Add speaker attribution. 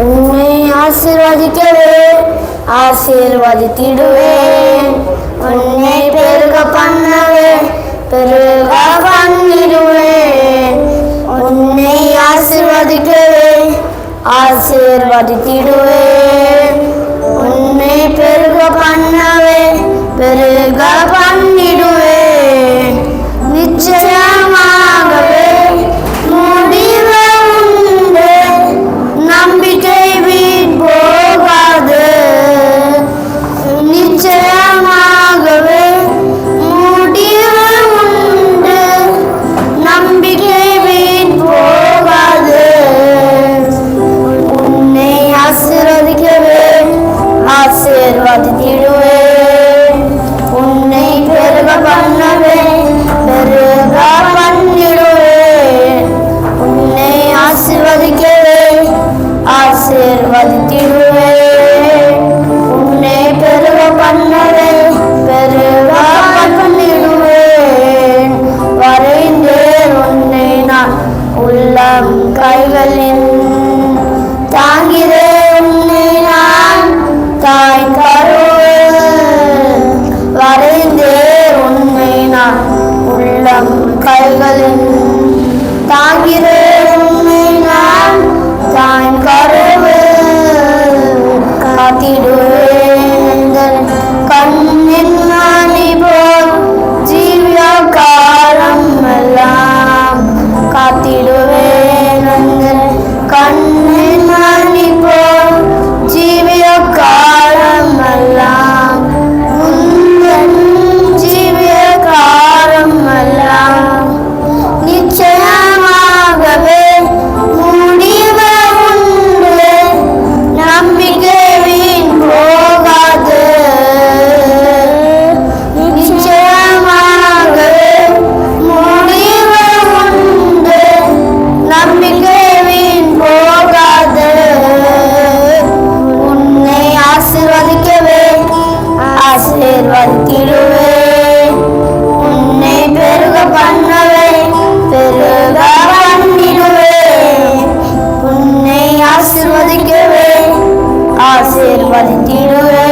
Speaker 1: உன்னை ஆசீர்வதிக்கவே ஆசீர்வதித்திடுவேன் உன்னை பெருக பண்ணவே பெருக பண்ணிடுவேன் உன்னை ஆசீர்வதிக்கவே ஆசீர்வதித்திடுவேன் உன்னை பெருக பண்ணவே பெருக ஆசீர்வதித்திடுவேன் உன்னை பெருக பண்ணவே பெருக பண்ணிடுவேன் உன்னை ஆசீர்வதிக்கவே ஆசீர்வதித்திடுவேன் உன்னை பெருக பண்ணவே பெருக பண்ணிடுவேன். வரைந்தேன் உன்னை நான் உள்ளம் கைகளின் 当 ஆசீர்வதித்திடுவேன்